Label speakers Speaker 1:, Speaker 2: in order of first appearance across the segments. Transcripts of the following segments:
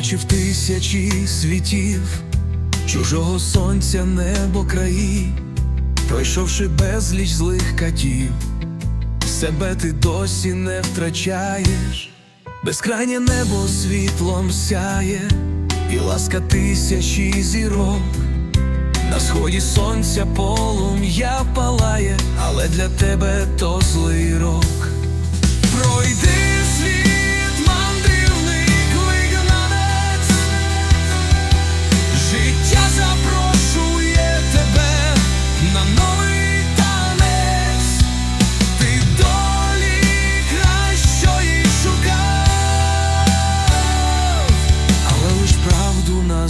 Speaker 1: тисячі світів, чужого сонця, небо краї, пройшовши безліч злих катів, себе ти досі не втрачаєш, безкрайнє небо світлом сяє, і ласка тисячі зірок. На сході сонця полум'я палає, але для тебе то злий рок. Пройди світ,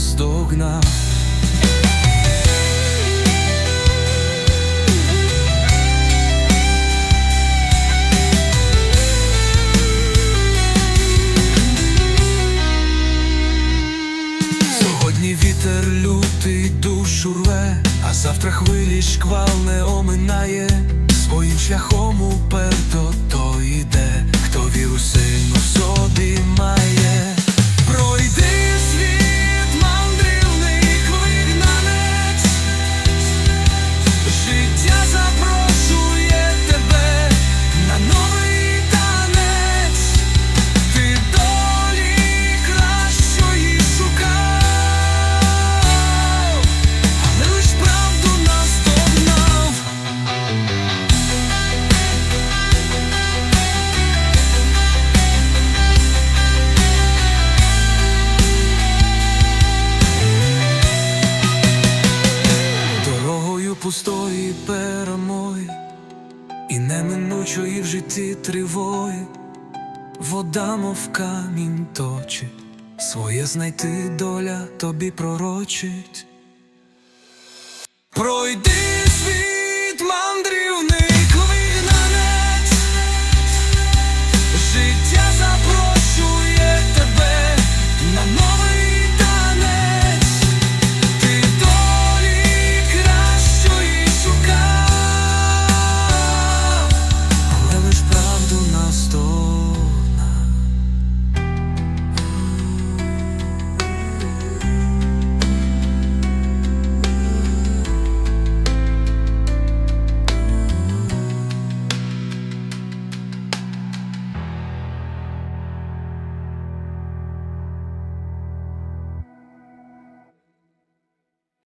Speaker 1: наздогнав. Сьогодні вітер лютий душу рве, а завтра хвилі шквал не оминає. Своїм шляхом уперто то йде, пустої перемоги і неминучої в житті тривоги. Вода, мов камінь точить, своє знайти доля тобі пророчить. Пройди